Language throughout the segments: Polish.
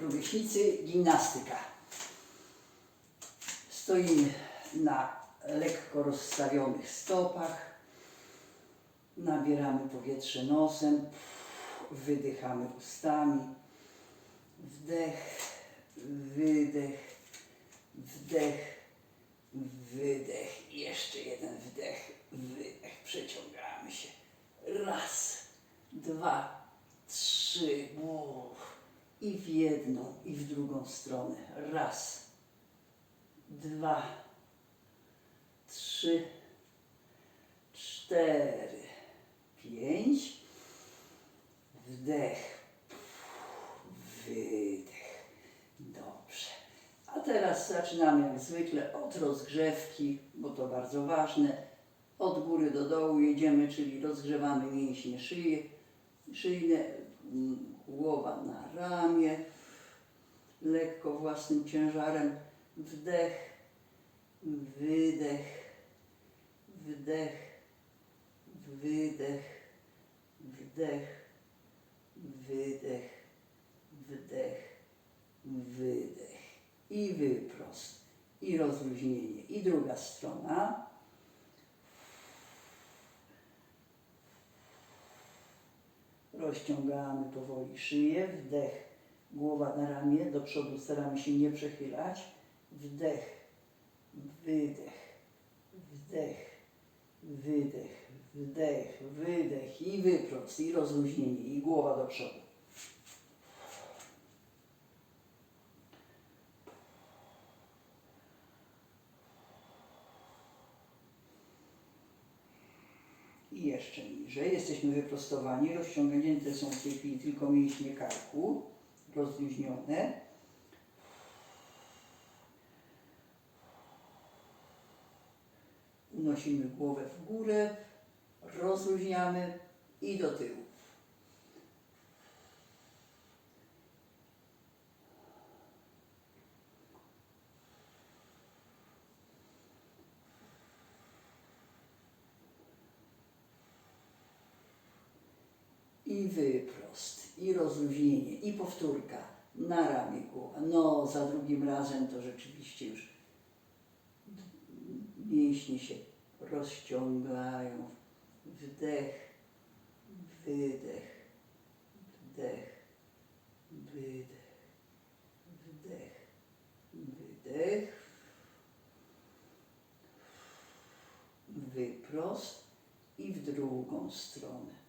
rówieśnicy, gimnastyka. Stoimy na lekko rozstawionych stopach. Nabieramy powietrze nosem, wydychamy ustami. Wdech, wydech, wdech, wydech. Jeszcze jeden wdech, wydech. Przeciągamy się. Raz, dwa, trzy. Uff. I w jedną, i w drugą stronę. Raz, dwa, trzy, cztery, pięć. Wdech, wydech. Dobrze. A teraz zaczynamy jak zwykle od rozgrzewki, bo to bardzo ważne. Od góry do dołu jedziemy, czyli rozgrzewamy mięśnie szyji, szyjne, głowa na ramię, lekko własnym ciężarem. Wdech, wydech, wdech, wydech, wdech, wydech, wdech, wydech i wyprost i rozluźnienie. I druga strona. Rozciągamy powoli. Szyję, wdech, głowa na ramię, do przodu staramy się nie przechylać. Wdech, wydech, wdech, wydech, wdech, wydech. I wyprost i rozluźnienie. I głowa do przodu. I jeszcze niżej. Jesteśmy wyprostowani. Rozciągnięte są w tej chwili tylko mięśnie karku. Rozluźnione. Unosimy głowę w górę. Rozluźniamy i do tyłu. I wyprost, i rozluźnienie, i powtórka na ramię głowa. No, za drugim razem to rzeczywiście już mięśnie się rozciągają. Wdech, wydech, wdech, wydech, wdech, wydech. Wyprost i w drugą stronę.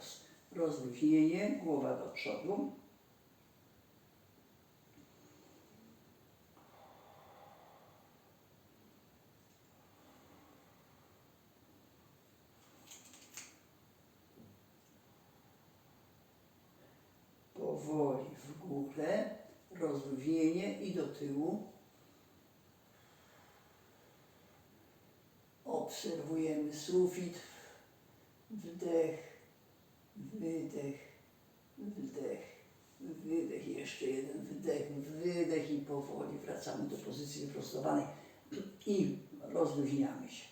Wyprost. Rozluźnienie, głowa do przodu. Powoli w górę, rozluźnienie i do tyłu. Obserwujemy sufit. Wdech, wydech, wdech, wydech, jeszcze jeden wdech, wydech i powoli wracamy do pozycji wyprostowanej i rozluźniamy się.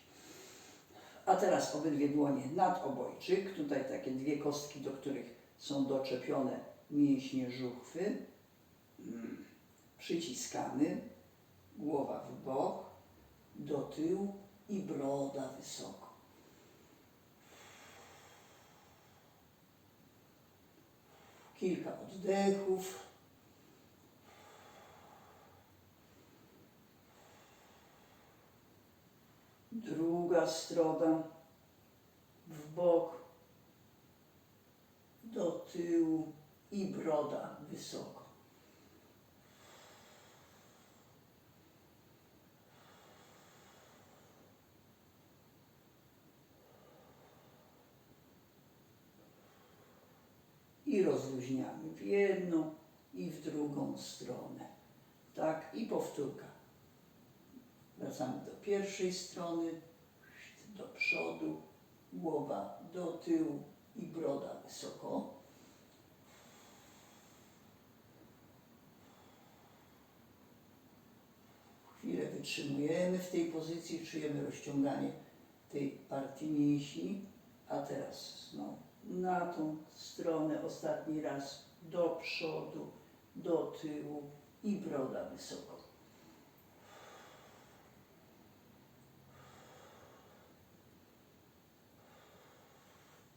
A teraz obydwie dłonie nad obojczyk, tutaj takie dwie kostki, do których są doczepione mięśnie żuchwy. Mm. Przyciskamy, głowa w bok, do tyłu i broda wysoko. Kilka oddechów. Druga strona w bok, do tyłu i broda wysoko. I rozluźniamy w jedną i w drugą stronę. Tak, i powtórka. Wracamy do pierwszej strony, do przodu, głowa do tyłu i broda wysoko. Chwilę wytrzymujemy w tej pozycji, czujemy rozciąganie tej partii mięśni, a teraz znowu na tą stronę ostatni raz do przodu, do tyłu i broda wysoko.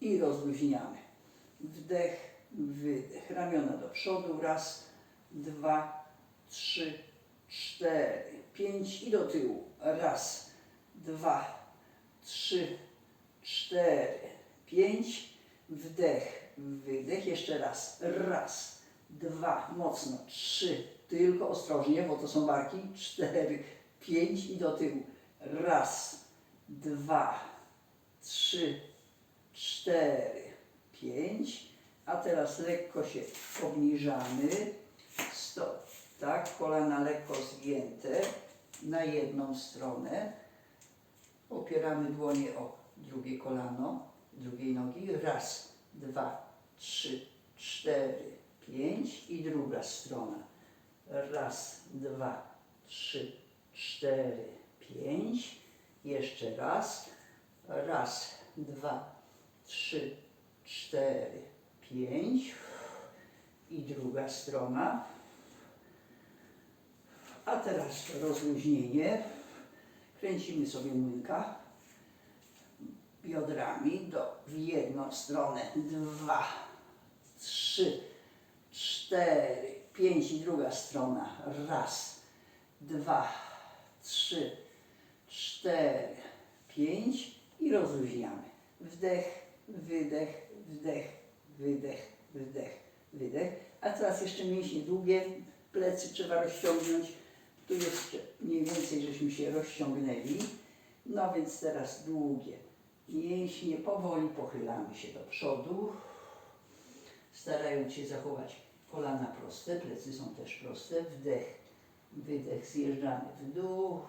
I rozluźniamy. Wdech, wydech. Ramiona do przodu. Raz, dwa, trzy, cztery, pięć i do tyłu. Raz, dwa, trzy, cztery, pięć. Wdech, wydech. Jeszcze raz. Raz, dwa, mocno. Trzy, tylko ostrożnie, bo to są barki. Cztery, pięć i do tyłu. Raz, dwa, trzy, cztery, pięć. A teraz lekko się obniżamy. Stop. Tak, kolana lekko zgięte na jedną stronę. Opieramy dłonie o drugie kolano drugiej nogi. Raz, dwa, trzy, cztery, pięć i druga strona. Raz, dwa, trzy, cztery, pięć. Jeszcze raz. Raz, dwa, trzy, cztery, pięć. I druga strona. A teraz rozluźnienie. Kręcimy sobie młynka biodrami do, w jedną stronę. Dwa, trzy, cztery, pięć i druga strona. Raz, dwa, trzy, cztery, pięć i rozluźniamy. Wdech, wydech, wdech, wydech, wdech, wydech. A teraz jeszcze mięśnie długie, plecy trzeba rozciągnąć. Tu jeszcze mniej więcej żeśmy się rozciągnęli. No więc teraz długie mięśnie, powoli pochylamy się do przodu, starając się zachować kolana proste, plecy są też proste, wdech, wydech, zjeżdżamy w dół,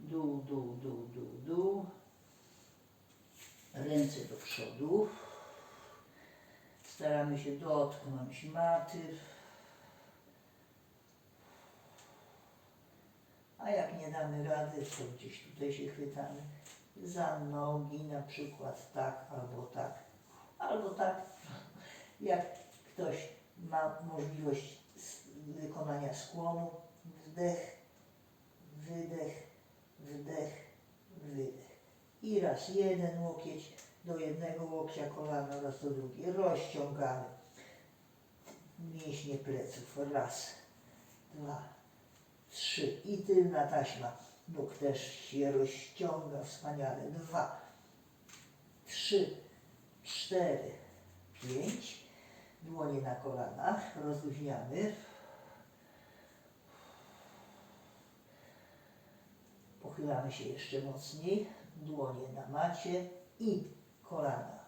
dół, dół, dół, dół, dół, ręce do przodu, staramy się dotknąć maty, a jak nie damy rady, to gdzieś tutaj się chwytamy za nogi, na przykład tak albo tak, albo tak. Jak ktoś ma możliwość wykonania skłonu, wdech, wydech, wdech, wydech. I raz jeden łokieć do jednego łokcia kolana oraz do drugiego. Rozciągamy mięśnie pleców. Raz, dwa, trzy. I tylna taśma nóg też się rozciąga wspaniale. Dwa, trzy, cztery, pięć. Dłonie na kolanach, rozluźniamy. Pochylamy się jeszcze mocniej. Dłonie na macie i kolana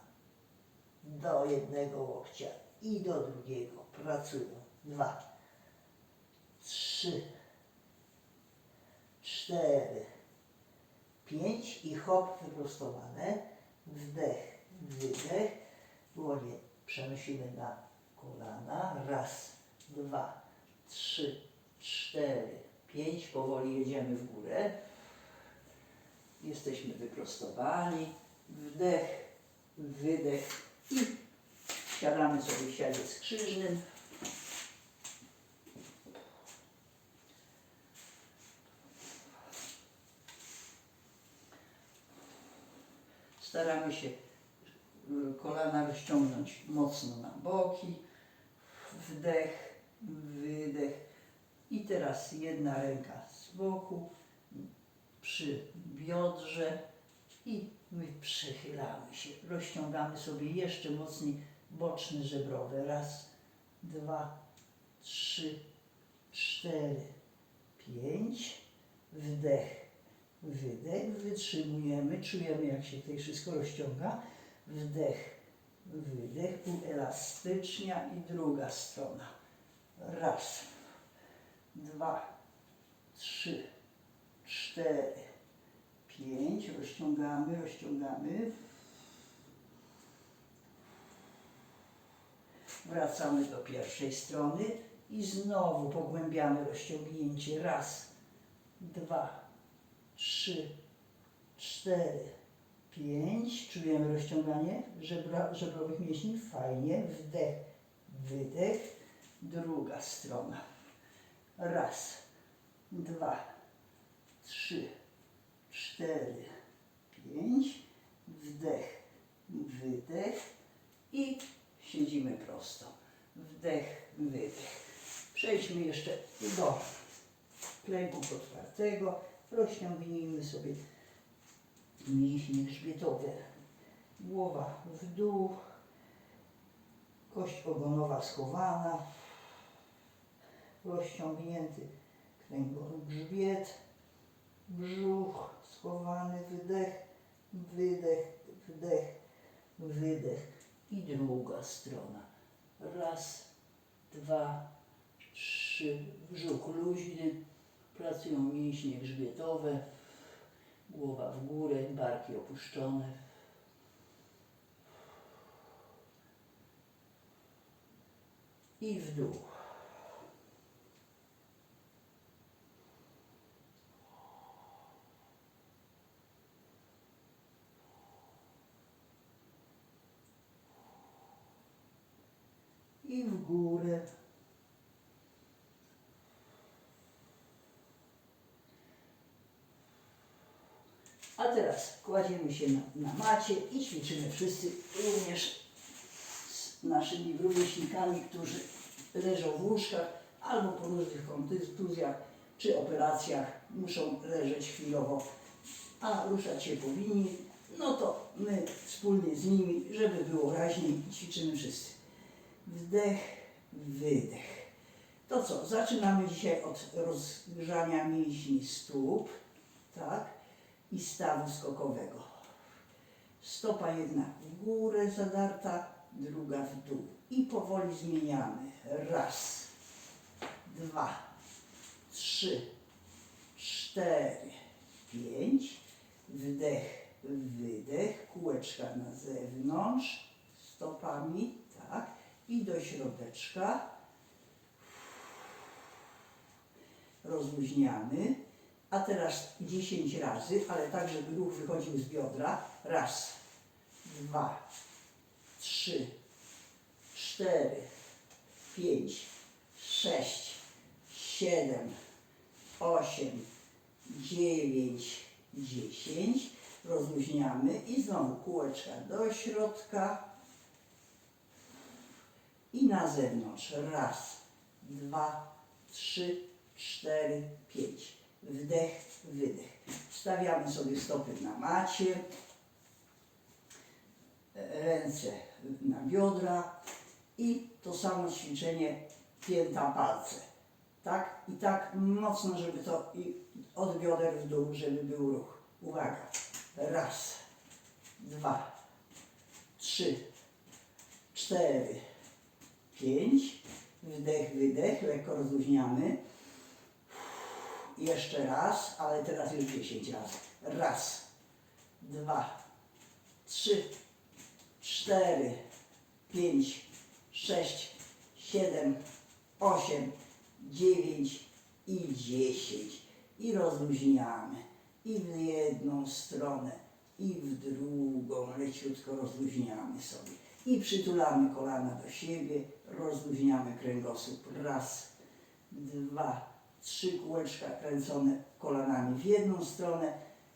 do jednego łokcia i do drugiego. Pracują. Dwa, trzy, cztery, pięć i hop wyprostowane. Wdech, wydech. Dłonie przenosimy na kolana. Raz, dwa, trzy, cztery, pięć. Powoli jedziemy w górę. Jesteśmy wyprostowani. Wdech, wydech i siadamy sobie w siadzie skrzyżnym. Staramy się y, kolana rozciągnąć mocno na boki. Wdech, wydech. I teraz jedna ręka z boku przy biodrze i my przechylamy się. Rozciągamy sobie jeszcze mocniej boczne żebrowe. Raz, dwa, trzy, cztery, pięć. Wdech, wydech. Wytrzymujemy. Czujemy jak się tutaj wszystko rozciąga. Wdech, wydech. Uelastycznia i druga strona. Raz, dwa, trzy, cztery, pięć, rozciągamy, rozciągamy. Wracamy do pierwszej strony i znowu pogłębiamy rozciągnięcie. Raz, dwa, trzy, cztery, pięć. Czujemy rozciąganie żebra, żebrowych mięśni. Fajnie. Wdech, wydech. Druga strona. Raz, dwa, trzy, cztery, pięć. Wdech, wydech i siedzimy prosto. Wdech, wydech. Przejdźmy jeszcze do klęku otwartego. Rozciągnijmy sobie mięśnie grzbietowe. Głowa w dół. Kość ogonowa schowana. Rozciągnięty kręgogrzbiet. Brzuch schowany. Wydech, wydech, wdech, wydech. I druga strona. Raz, dwa, trzy. Brzuch luźny. Pracują mięśnie grzbietowe. Głowa w górę, barki opuszczone. I w dół. I w górę. A teraz kładziemy się na, na macie i ćwiczymy wszyscy również z naszymi rówieśnikami, którzy leżą w łóżkach albo po różnych kontuzjach czy operacjach muszą leżeć chwilowo, a ruszać się powinni. No to my wspólnie z nimi, żeby było raźniej, ćwiczymy wszyscy. Wdech, wydech. To co? Zaczynamy dzisiaj od rozgrzania mięśni stóp, tak? I stawu skokowego. Stopa jedna w górę zadarta, druga w dół. I powoli zmieniamy. Raz, dwa, trzy, cztery, pięć. Wdech, wydech. Kółeczka na zewnątrz. Stopami, tak. I do środeczka. Rozluźniamy. A teraz 10 razy, ale tak, żeby ruch wychodził z biodra. Raz, dwa, trzy, cztery, pięć, sześć, siedem, osiem, dziewięć, dziesięć. Rozluźniamy i znowu kółeczka do środka i na zewnątrz. Raz, dwa, trzy, cztery, pięć. Wdech, wydech. Stawiamy sobie stopy na macie, ręce na biodra i to samo ćwiczenie pięta palce. Tak i tak mocno, żeby to i od bioder w dół, żeby był ruch. Uwaga. Raz, dwa, trzy, cztery, pięć. Wdech, wydech, lekko rozluźniamy. Jeszcze raz, ale teraz już 10 razy. Raz, dwa, trzy, cztery, pięć, sześć, siedem, osiem, dziewięć i dziesięć. I rozluźniamy. I w jedną stronę, i w drugą. Leciutko rozluźniamy sobie. I przytulamy kolana do siebie. Rozluźniamy kręgosłup. Raz, dwa, trzy kółeczka kręcone kolanami w jedną stronę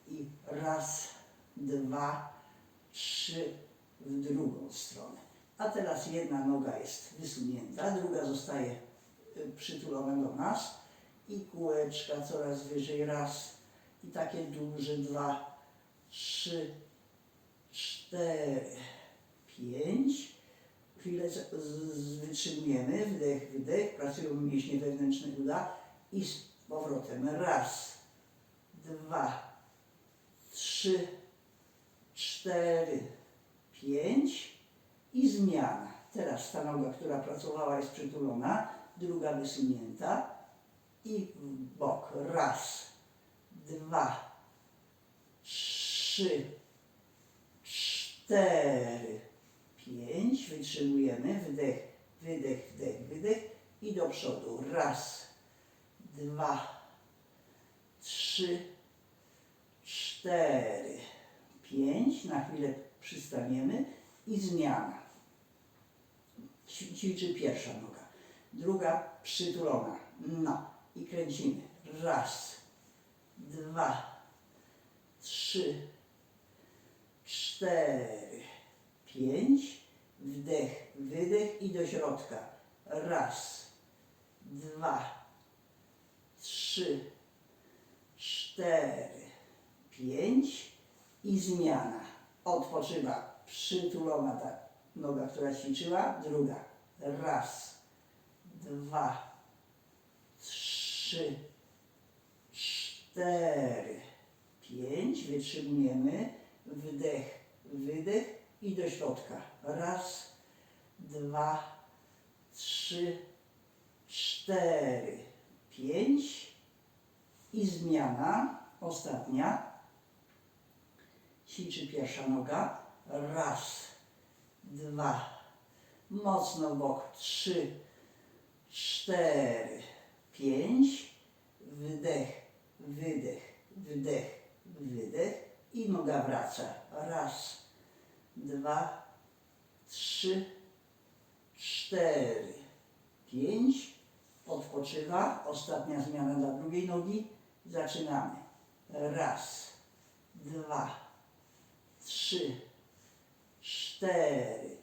i raz, dwa, trzy w drugą stronę. A teraz jedna noga jest wysunięta, druga zostaje y, przytulona do nas i kółeczka coraz wyżej, raz i takie duże, dwa, trzy, cztery, pięć. Chwilę wytrzymujemy, wdech, wydech, pracują mięśnie wewnętrzne uda i z powrotem. Raz, dwa, trzy, cztery, pięć i zmiana. Teraz ta noga, która pracowała jest przytulona, druga wysunięta i w bok. Raz, dwa, trzy, cztery, pięć. Wytrzymujemy. Wdech, wydech, wdech, wydech. I do przodu. Raz, dwa, trzy, cztery, pięć. Na chwilę przystaniemy i zmiana. Ćwi- Ćwiczy pierwsza noga. Druga przytulona. No i kręcimy. Raz, dwa, trzy, cztery, pięć. Wdech, wydech i do środka. Raz, dwa, trzy, cztery, pięć i zmiana. Odpoczywa przytulona ta noga, która ćwiczyła. Druga. Raz, dwa, trzy, cztery, pięć. Wytrzymujemy. Wdech, wydech i do środka. Raz, dwa, trzy, cztery, pięć. I zmiana. Ostatnia. Ćwiczy pierwsza noga. Raz, dwa, mocno bok. Trzy, cztery, pięć. Wdech, wydech, wdech, wydech. I noga wraca. Raz, dwa, trzy, cztery, pięć. Odpoczywa. Ostatnia zmiana dla drugiej nogi. Zaczynamy. Raz, dwa, trzy, cztery,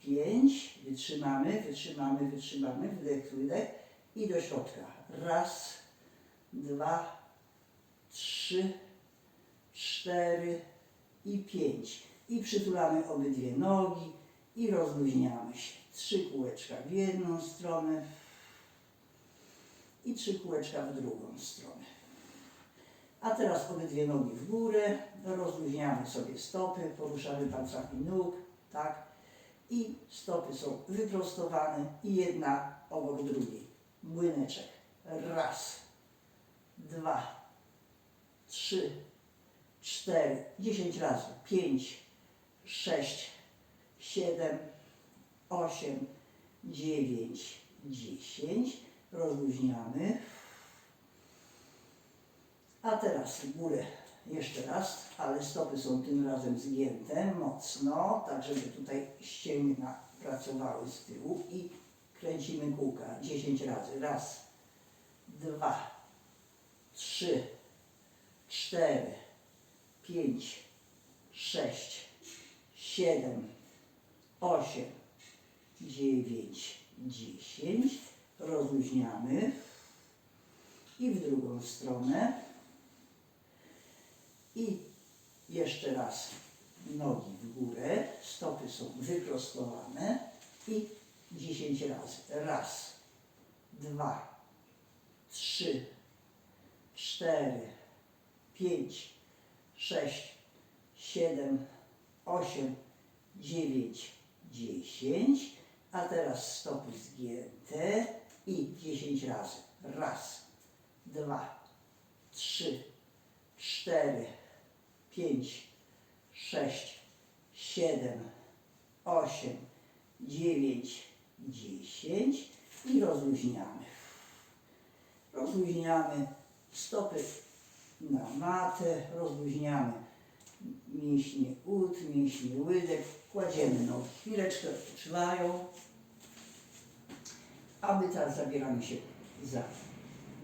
pięć. Wytrzymamy, wytrzymamy, wytrzymamy. Wdech, wydech i do środka. Raz, dwa, trzy, cztery i pięć. I przytulamy obydwie nogi i rozluźniamy się. Trzy kółeczka w jedną stronę i trzy kółeczka w drugą stronę. A teraz obydwie nogi w górę, rozluźniamy sobie stopy, poruszamy palcami nóg, tak? I stopy są wyprostowane i jedna obok drugiej. Młyneczek. Raz, dwa, trzy, cztery, dziesięć razy. Pięć, sześć, siedem, osiem, dziewięć, dziesięć. Rozluźniamy. A teraz w górę jeszcze raz, ale stopy są tym razem zgięte mocno, tak żeby tutaj ścięgna pracowały z tyłu i kręcimy kółka 10 razy. Raz, dwa, trzy, cztery, pięć, sześć, siedem, osiem, dziewięć, dziesięć. Rozluźniamy i w drugą stronę. I jeszcze raz nogi w górę, stopy są wyprostowane i 10 razy. Raz, dwa, trzy, cztery, pięć, sześć, siedem, osiem, dziewięć, dziesięć. A teraz stopy zgięte i 10 razy. Raz, dwa, trzy, cztery, pięć, sześć, siedem, osiem, dziewięć, dziesięć i rozluźniamy. Rozluźniamy stopy na matę, rozluźniamy mięśnie ud, mięśnie łydek, kładziemy nogi. Chwileczkę odpoczywają, a my teraz zabieramy się za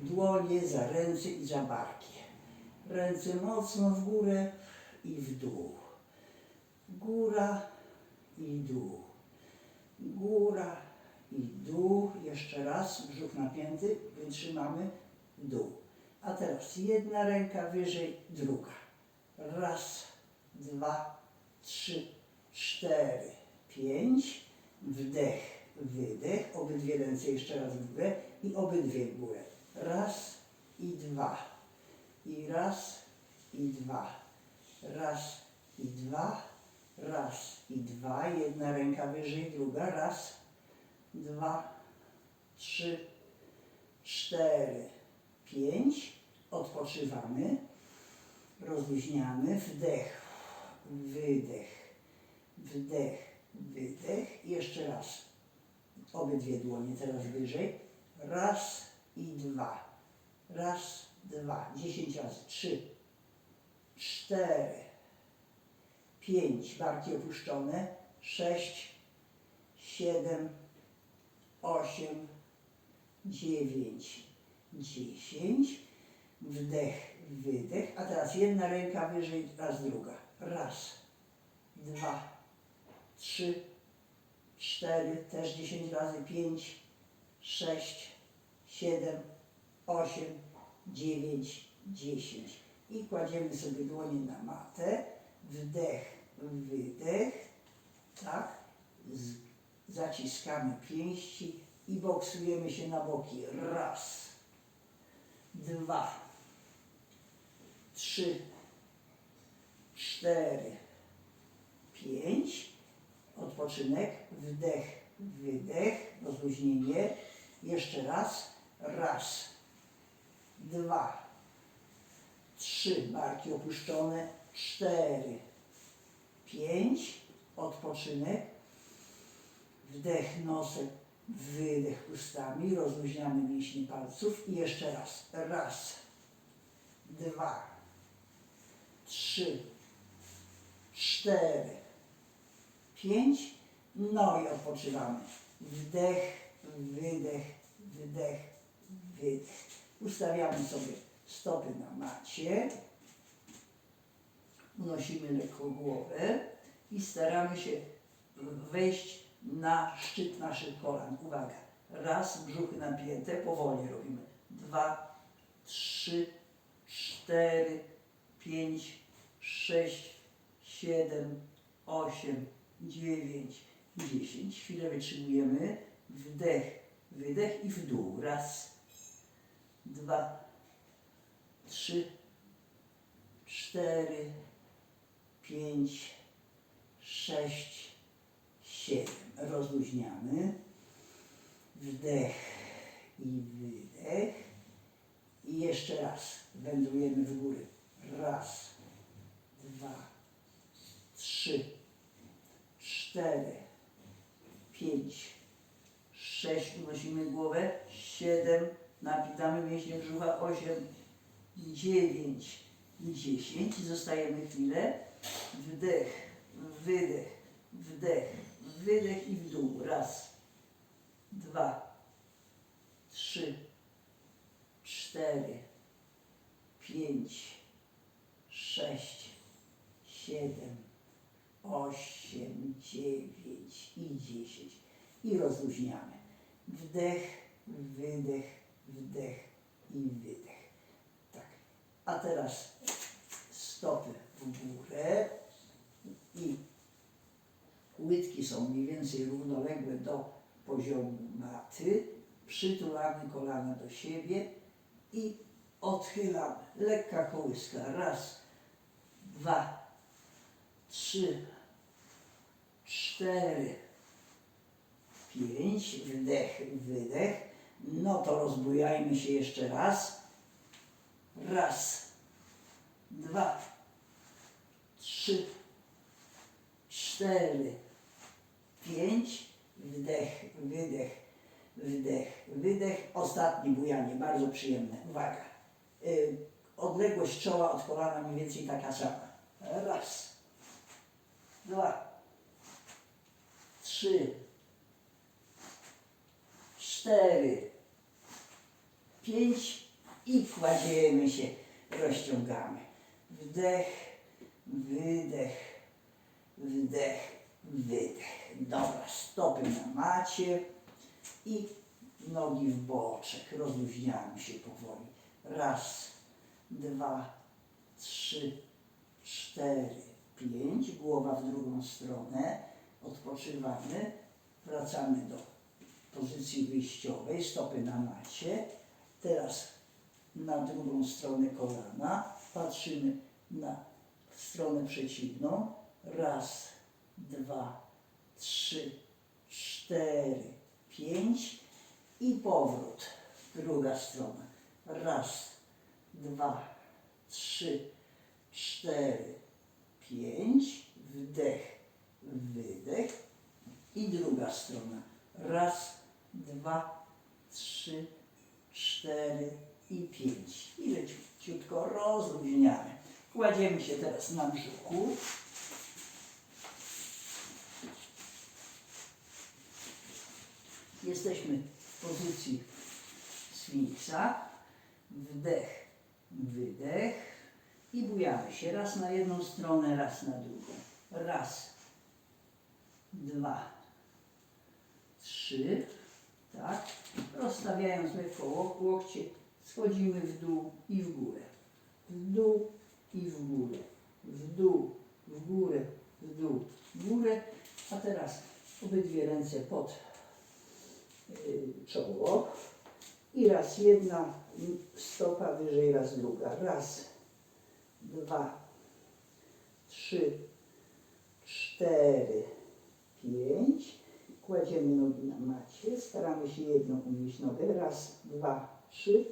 dłonie, za ręce i za barki. Ręce mocno w górę i w dół. Góra i dół. Góra i dół. Jeszcze raz, brzuch napięty, wytrzymamy, dół. A teraz jedna ręka wyżej, druga. Raz, dwa, trzy, cztery, pięć. Wdech, wydech. Obydwie ręce jeszcze raz w górę i obydwie w górę. Raz i dwa. I raz, i dwa. Raz i dwa. Raz i dwa. Jedna ręka wyżej, druga. Raz, dwa, trzy, cztery, pięć. Odpoczywamy. Rozluźniamy. Wdech, wydech, wdech, wydech. Jeszcze raz. Obydwie dłonie teraz wyżej. Raz i dwa. Raz, dwa. Dziesięć razy. Trzy, cztery, pięć. Barki opuszczone. Sześć, siedem, osiem, dziewięć, dziesięć. Wdech, wydech. A teraz jedna ręka wyżej, raz druga. Raz, dwa, trzy, cztery, też dziesięć razy, pięć, sześć, siedem, osiem, dziewięć, dziesięć. I kładziemy sobie dłonie na matę. Wdech, wydech. Tak. Z, zaciskamy pięści i boksujemy się na boki. Raz, dwa, trzy, cztery, pięć. Odpoczynek, wdech, wydech, rozluźnienie. Jeszcze raz. Raz, dwa, trzy, barki opuszczone, cztery, pięć. Odpoczynek. Wdech nosem, wydech ustami, rozluźniamy mięśnie palców i jeszcze raz. Raz, dwa, trzy, cztery, pięć. No i odpoczywamy. Wdech, wydech, wdech, wydech. Ustawiamy sobie stopy na macie. Unosimy lekko głowę i staramy się wejść na szczyt naszych kolan. Uwaga. Raz, brzuchy napięte, powoli robimy. Dwa, trzy, cztery, pięć, sześć, siedem, osiem, dziewięć, dziesięć. Chwilę wytrzymujemy. Wdech, wydech i w dół. Raz, dwa, trzy, cztery, pięć, sześć, siedem. Rozluźniamy. Wdech i wydech. I jeszcze raz. Wędrujemy w górę. Raz, dwa, trzy, cztery, pięć, sześć. Unosimy głowę. Siedem. Napitamy mięśnie brzucha. Osiem, dziewięć, dziesięć. Zostajemy chwilę. Wdech, wydech, wdech, wydech i w dół. Raz, dwa, trzy, cztery, pięć, sześć, siedem, osiem, dziewięć i dziesięć. I rozluźniamy. Wdech, wydech, wdech i wydech. Tak. A teraz stopy w górę i łydki są mniej więcej równoległe do poziomu maty. Przytulamy kolana do siebie i odchylamy. Lekka kołyska. Raz, dwa, trzy, cztery, pięć. Wdech, wydech. No to rozbujajmy się jeszcze raz. Raz, dwa, trzy, cztery, pięć. Wdech, wydech, wdech, wydech. Ostatnie bujanie, bardzo przyjemne. Uwaga. Y, odległość czoła od kolana mniej więcej taka sama. Raz, dwa, trzy, cztery, pięć i kładziemy się, rozciągamy. Wdech, wydech, wdech, wydech. Dobra, stopy na macie i nogi w boczek. Rozluźniamy się powoli. Raz, dwa, trzy, cztery, pięć. Głowa w drugą stronę. Odpoczywamy. Wracamy do pozycji wyjściowej. Stopy na macie. Teraz na drugą stronę kolana. Patrzymy na stronę przeciwną. Raz, dwa, trzy, cztery, pięć i powrót. Druga strona. Raz, dwa, trzy, cztery, pięć, wdech, wydech i druga strona. Raz, dwa, trzy, cztery i pięć. I leciutko rozluźniamy. Kładziemy się teraz na brzuchu. Jesteśmy w pozycji sfinksa. Wdech, wydech i bujamy się raz na jedną stronę, raz na drugą. Raz, dwa, trzy, tak. Rozstawiając lekko łok- łokcie, schodzimy w dół i w górę. W dół i w górę. W dół, w górę, w dół, w górę. A teraz obydwie ręce pod y, czoło. I raz jedna stopa wyżej, raz druga. Raz, dwa, trzy, cztery, pięć. Kładziemy nogi na macie. Staramy się jedną unieść nogę. Raz, dwa, trzy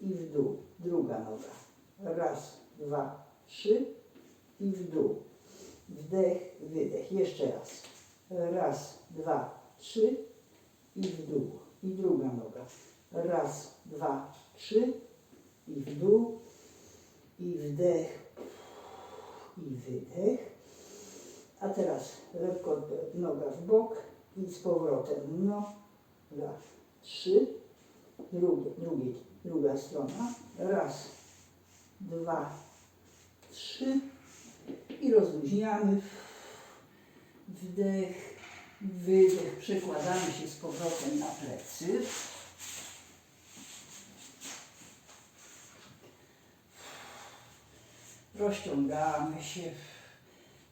i w dół. Druga noga. Raz, dwa, trzy i w dół. Wdech, wydech. Jeszcze raz. Raz, dwa, trzy i w dół. I druga noga. Raz, dwa, trzy i w dół. I wdech i wydech. A teraz lekko noga w bok i z powrotem. No, raz, trzy. Drugie, drugie, druga strona. Raz, dwa, trzy. I rozluźniamy. Wdech, wydech. Przekładamy się z powrotem na plecy. Rozciągamy się.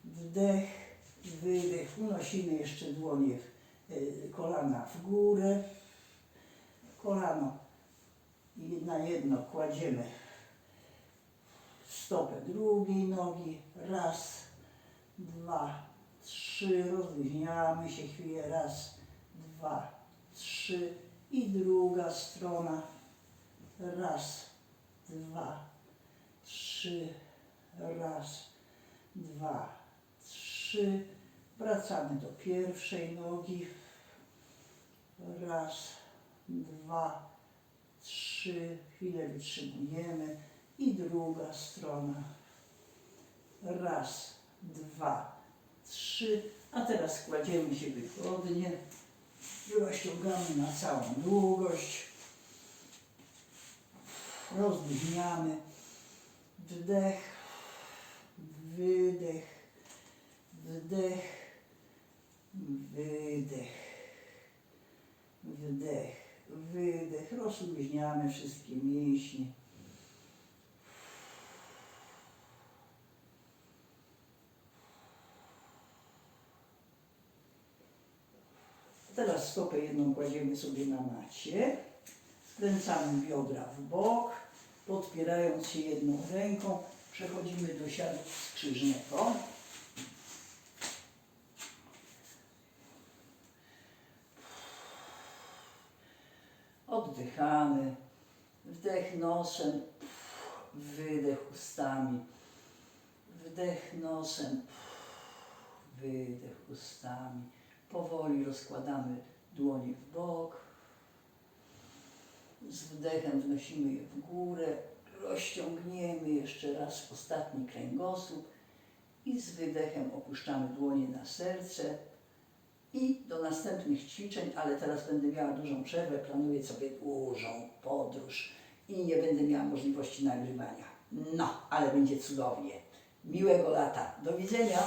Wdech, wydech. Unosimy jeszcze dłonie, y, kolana w górę. Kolano na jedno kładziemy stopę drugiej nogi. Raz, dwa, trzy. Rozluźniamy się chwilę. Raz, dwa, trzy. I druga strona. Raz, dwa, trzy. Raz, dwa, trzy. Wracamy do pierwszej nogi. Raz, dwa, trzy. Chwilę wytrzymujemy. I druga strona. Raz, dwa, trzy. A teraz kładziemy się wygodnie. Rozciągamy na całą długość. Rozluźniamy. Wdech, wydech, wdech, wydech, wdech, wydech. Rozluźniamy wszystkie mięśnie. Teraz stopę jedną kładziemy sobie na macie. Skręcamy biodra w bok, podpierając się jedną ręką. Przechodzimy do siadu skrzyżnego. Oddychamy. Wdech nosem, wydech ustami. Wdech nosem, wydech ustami. Powoli rozkładamy dłonie w bok. Z wdechem wnosimy je w górę. Rozciągniemy jeszcze raz ostatni kręgosłup i z wydechem opuszczamy dłonie na serce. I do następnych ćwiczeń, ale teraz będę miała dużą przerwę, planuję sobie dużą podróż i nie będę miała możliwości nagrywania. No, ale będzie cudownie. Miłego lata. Do widzenia.